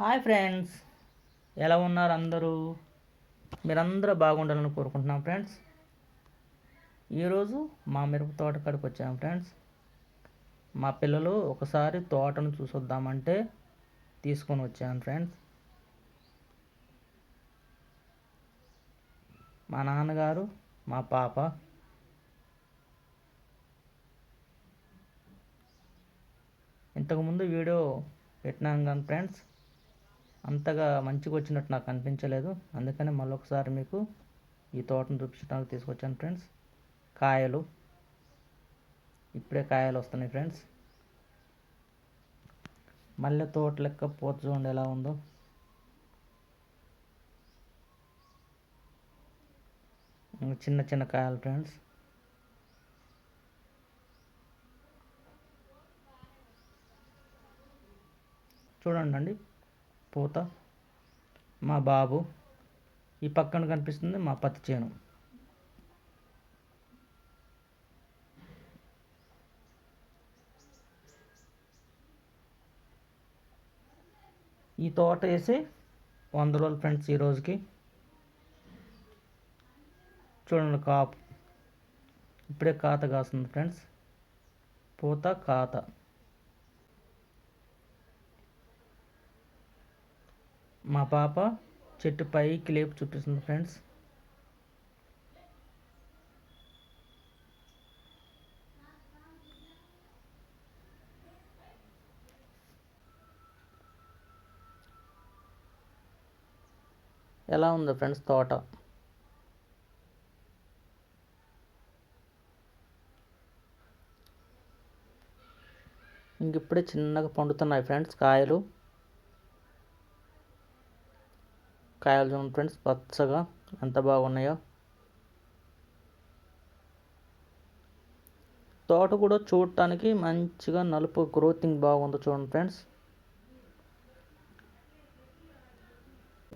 Hi friends. ఎలా ఉన్నారు అందరూ? మీరందరూ బాగుండాలని కోరుకుంటున్నాం ఫ్రెండ్స్. ఈరోజు మా మిరప తోట కాడికి వచ్చాము ఫ్రెండ్స్. మా పిల్లలు ఒకసారి తోటను చూసొద్దామంటే తీసుకొని వచ్చాను ఫ్రెండ్స్. మా నాన్నగారు మా పాప ఇంతకుముందు వీడియో పెట్టినాం కానీ ఫ్రెండ్స్ అంతగా మంచిగా వచ్చినట్టు నాకు అనిపించలేదు. అందుకని మళ్ళొకసారి మీకు ఈ తోటను చూపించడానికి తీసుకొచ్చాను ఫ్రెండ్స్. కాయలు. ఇప్పుడే కాయలు వస్తున్నాయి ఫ్రెండ్స్. మల్లె తోట లెక్క పూత చూడండి ఎలా ఉందో. చిన్న చిన్న కాయలు ఫ్రెండ్స్. చూడండి అండి పూత మా బాబు ఈ పక్కన కనిపిస్తుంది మా పత్తి చేను. ఈ తోట వేసి వంద రోజులు ఫ్రెండ్స్ ఈ రోజుకి. చూడండి కాపు. ఇప్పుడే కాత కాస్తుంది ఫ్రెండ్స్. పూత కాత మా పాప చెట్టు పైకి లేపు చూపిస్తుంది ఫ్రెండ్స్ ఎలా ఉంది ఫ్రెండ్స్ తోట? ఇంక ఇప్పుడే చిన్నగా పండుతున్నాయి ఫ్రెండ్స్ కాయలు. కాయలు చూడండి ఫ్రెండ్స్ పచ్చగా ఎంత బాగున్నాయో. తోట కూడా చూడటానికి మంచిగా నలుపు గ్రోతింగ్ బాగుందో చూడండి ఫ్రెండ్స్.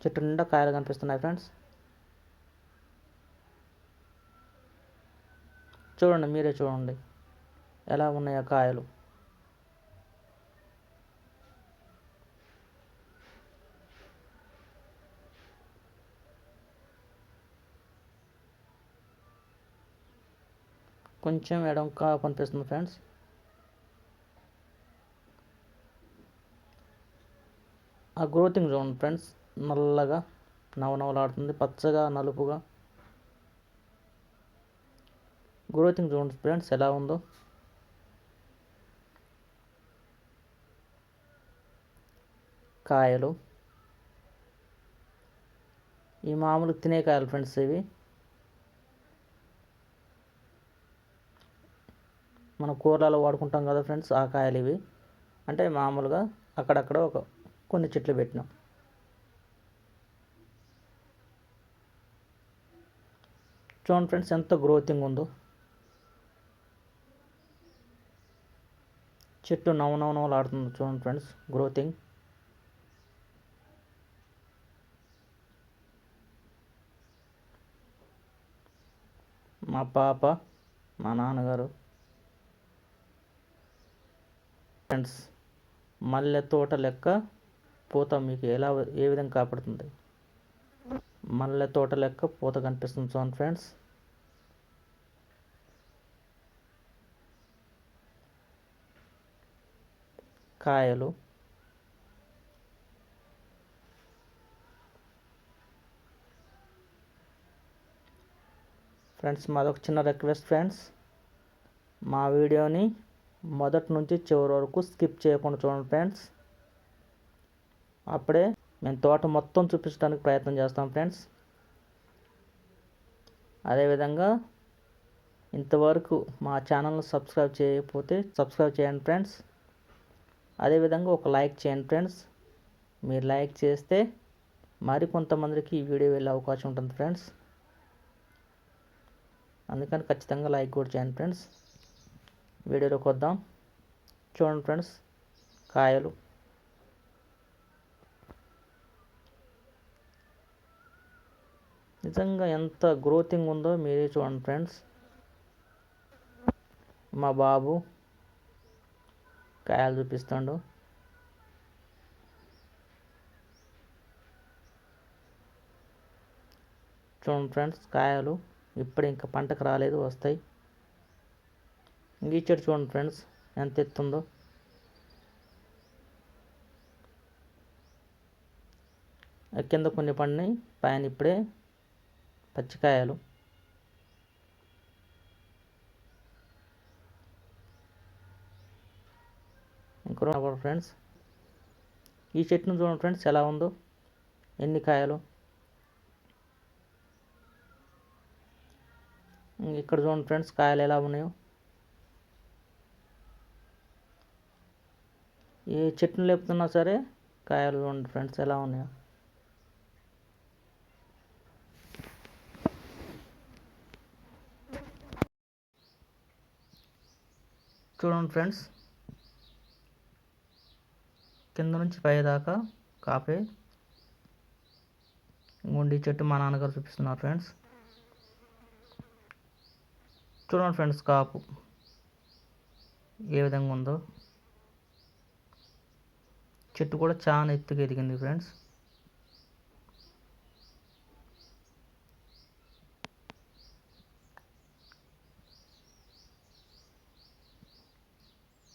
చెట్టు నిండా కాయలు కనిపిస్తున్నాయి ఫ్రెండ్స్. చూడండి మీరే చూడండి ఎలా ఉన్నాయో కాయలు. కొంచెం ఎడంకా కనిపిస్తుంది ఫ్రెండ్స్. ఆ గ్రోతింగ్ జోన్ ఫ్రెండ్స్ నల్లగా నవనవలాడుతుంది పచ్చగా నలుపుగా. గ్రోతింగ్ జోన్ ఫ్రెండ్స్ ఎలా ఉందో. కాయలు. ఈ మామూలు తినే కాయలు ఫ్రెండ్స్ ఇవి. మనం కూరలలో వాడుకుంటాం కదా ఫ్రెండ్స్ ఆ కాయలు ఇవి. అంటే మామూలుగా అక్కడక్కడ ఒక కొన్ని చెట్లు పెట్టినాం. చూడండి ఫ్రెండ్స్ ఎంత గ్రోతింగ్ ఉందో. చెట్టు నవనవనవలాడుతుంది చూడండి ఫ్రెండ్స్ గ్రోతింగ్. మా పాప మా నాన్నగారు ఫ్రెండ్స్ మల్లె తోట లెక్క పూత మీకు ఎలా ఏ విధంగా కాపాడుతుంది? మల్లె తోట లెక్క పూత కనిపిస్తుంది చూడండి ఫ్రెండ్స్. కాయలు. ఫ్రెండ్స్ మాదొక చిన్న రిక్వెస్ట్ ఫ్రెండ్స్ మా వీడియోని మొదటి నుంచి చివరి వరకు స్కిప్ చేయకుండా చూడండి ఫ్రెండ్స్. అప్పుడే మేము తోట మొత్తం చూపించడానికి ప్రయత్నం చేస్తాం ఫ్రెండ్స్. అదేవిధంగా ఇంతవరకు మా ఛానల్ని సబ్స్క్రైబ్ చేయకపోతే సబ్స్క్రైబ్ చేయండి ఫ్రెండ్స్. అదేవిధంగా ఒక లైక్ చేయండి ఫ్రెండ్స్. మీరు లైక్ చేస్తే మరి కొంతమందికి ఈ వీడియో వెళ్ళే అవకాశం ఉంటుంది ఫ్రెండ్స్. అందుకని ఖచ్చితంగా లైక్ కూడా చేయండి ఫ్రెండ్స్. వీడియోలోకి వద్దాం. చూడండి ఫ్రెండ్స్ కాయలు. నిజంగా ఎంత గ్రోతింగ్ ఉందో మీరే చూడండి ఫ్రెండ్స్. మా బాబు కాయలు చూపిస్తాడు. చూడండి ఫ్రెండ్స్ కాయలు ఇప్పుడు ఇంకా పంటకు రాలేదు వస్తాయి. ఈ చెట్టు చూడండి ఫ్రెండ్స్ ఎంత ఎత్తుందో కింద కొన్ని పండినాయి పైన ఇప్పుడే పచ్చికాయలు. ఇంకో ఫ్రెండ్స్. ఈ చెట్టును చూడండి ఫ్రెండ్స్ ఎలా ఉందో. ఎన్ని కాయలు. ఇక్కడ చూడండి ఫ్రెండ్స్ కాయలు ఎలా ఉన్నాయో. ఏ చెట్టును లేపుతున్నా సరే కాయలు ఉండి ఫ్రెండ్స్ ఎలా ఉన్నాయో. చూడండి ఫ్రెండ్స్ కింద నుంచి పై దాకా కాపే గుండి చెట్టు మా నాన్నగారు చూపిస్తున్నారు ఫ్రెండ్స్. చూడండి ఫ్రెండ్స్ కాపు ఏ విధంగా ఉందో. చెట్టు కూడా చాలా ఎత్తుగా ఎదిగింది ఫ్రెండ్స్.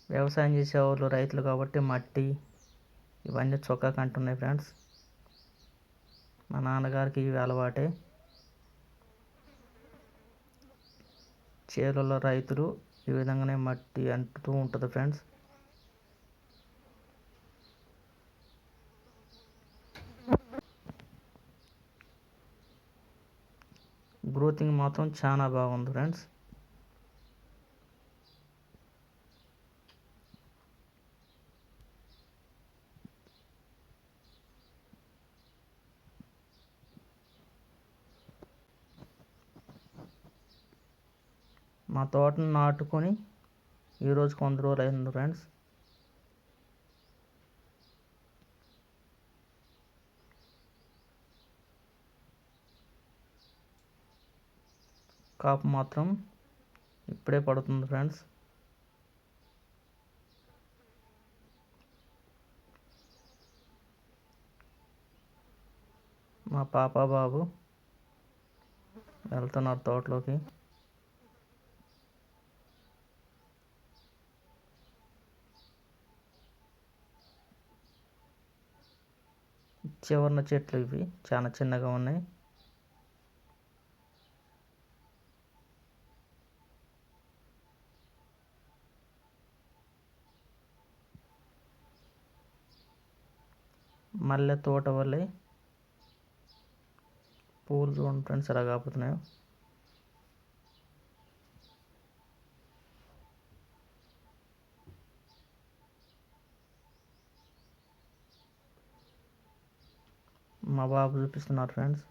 వ్యవసాయం చేసేవాళ్ళు రైతులు కాబట్టి మట్టి ఇవన్నీ చొక్కా కంటున్నాయి ఫ్రెండ్స్. మా నాన్నగారికి ఇవి అలవాటే. చేలలో రైతులు ఈ విధంగానే మట్టి అంటుతూ ఉంటుంది ఫ్రెండ్స్. గ్రోతింగ్ మాత్రం చాలా బాగుంది ఫ్రెండ్స్. మా తోటను నాటుకొని ఈరోజు కొంత రోజులు అయింది ఫ్రెండ్స్. కాపు మాత్రం ఇప్పుడే పడుతుంది ఫ్రెండ్స్. మా పాప బాబు వెళ్తున్నారు తోటలోకి. చివరన చెట్లు ఇవి చాలా చిన్నగా ఉన్నాయి. మల్లె తోట వల్ల పూలు చూడండి ఫ్రెండ్స్ ఎలా కాపుతున్నాయో మా బాబు చూపిస్తున్నారు ఫ్రెండ్స్.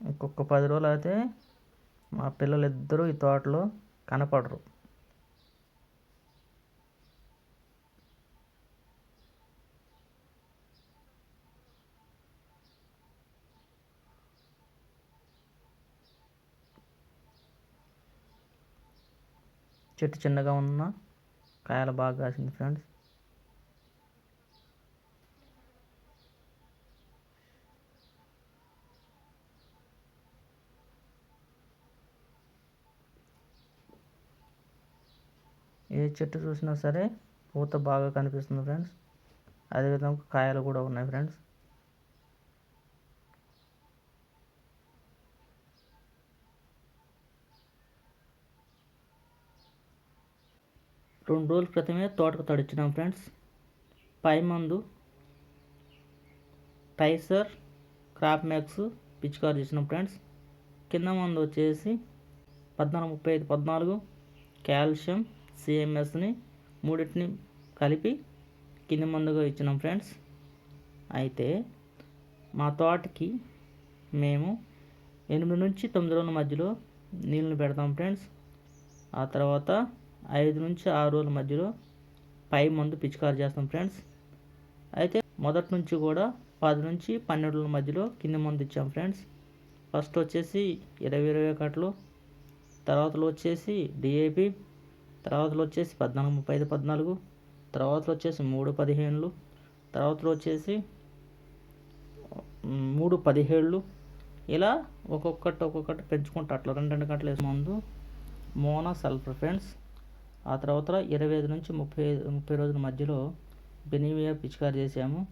ఇంకొక పది రోజులు అయితే మా పిల్లలు ఈ తోటలో కనపడరు. చెట్టు చిన్నగా ఉన్న కాయలు బాగా కాసింది ఫ్రెండ్స్ ఏ చెట్టు చూసినా సరే పూత బాగా కనిపిస్తుంది ఫ్రెండ్స్. అదేవిధంగా కాయలు కూడా ఉన్నాయి ఫ్రెండ్స్. రెండు రోజుల క్రితమే తోటకు తడిచినాం ఫ్రెండ్స్. పై మందు టైసర్ క్రాప్ మ్యాక్స్ పిచికారు చేసినాం ఫ్రెండ్స్. కింద మందు వచ్చేసి పద్నాలుగు ముప్పై ఐదు పద్నాలుగు కాల్షియం సిఎంఎస్ని మూడింటిని కలిపి కింది మందుగా ఇచ్చినాం ఫ్రెండ్స్. అయితే మా తోటకి మేము ఎనిమిది నుంచి తొమ్మిది రోజుల మధ్యలో నీళ్ళని పెడతాం ఫ్రెండ్స్. ఆ తర్వాత ఐదు నుంచి ఆరు రోజుల మధ్యలో పై మందు పిచికారు చేస్తాం ఫ్రెండ్స్. అయితే మొదటి నుంచి కూడా పది నుంచి పన్నెండు రోజుల మధ్యలో కింది మందు ఇచ్చాం ఫ్రెండ్స్. ఫస్ట్ వచ్చేసి ఇరవై ఇరవై కట్టలు తర్వాతలో వచ్చేసి డిఏపి తర్వాత వచ్చేసి పద్నాలుగు ముప్పై ఐదు పద్నాలుగు. తర్వాతలో వచ్చేసి మూడు పదిహేనులు. తర్వాత వచ్చేసి మూడు పదిహేళ్ళు. ఇలా ఒక్కొక్కటి ఒక్కొక్కటి పెంచుకుంటా. అట్లా రెండు రెండు గంటలు వేసే ముందు మోనా సల్ఫర్ ఫ్రెండ్స్. ఆ తర్వాత ఇరవై ఐదు నుంచి ముప్పై ముప్పై రోజుల మధ్యలో బెనివియా పిచికారి చేసాము.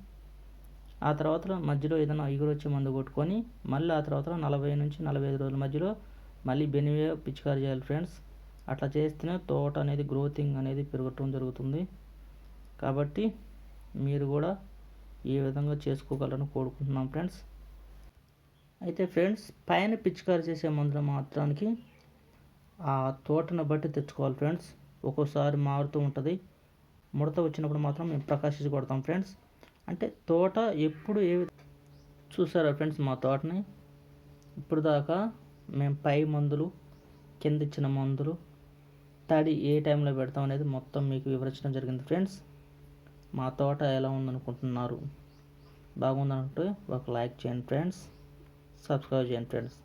ఆ తర్వాత మధ్యలో ఏదైనా ఎగురు వచ్చే మందు కొట్టుకొని మళ్ళీ ఆ తర్వాత నలభై నుంచి నలభై ఐదు రోజుల మధ్యలో మళ్ళీ బెనివియా పిచికారి చేయాలి ఫ్రెండ్స్. అట్లా చేస్తేనే తోట అనేది గ్రోతింగ్ అనేది పెరగటం జరుగుతుంది. కాబట్టి మీరు కూడా ఈ విధంగా చేసుకోగలను కోరుకుంటున్నాం ఫ్రెండ్స్. అయితే ఫ్రెండ్స్ పైన పిచికారి చేసే మందులు మాత్రానికి ఆ తోటను బట్టి తెచ్చుకోవాలి ఫ్రెండ్స్. ఒక్కోసారి మారుతూ ఉంటుంది. ముడత వచ్చినప్పుడు మాత్రం మేము ప్రకాశించి కొడతాం ఫ్రెండ్స్. అంటే తోట ఎప్పుడు ఏ చూసారా ఫ్రెండ్స్ మా తోటని? ఇప్పుడు దాకా మేము పై మందులు కింద ఇచ్చిన మందులు తడి ఏ టైంలో పెడతాం అనేది మొత్తం మీకు వివరించడం జరిగింది ఫ్రెండ్స్. మా తోట ఎలా ఉందనుకుంటున్నారు? బాగుందంటే ఒక లైక్ చేయండి ఫ్రెండ్స్. సబ్స్క్రైబ్ చేయండి ఫ్రెండ్స్.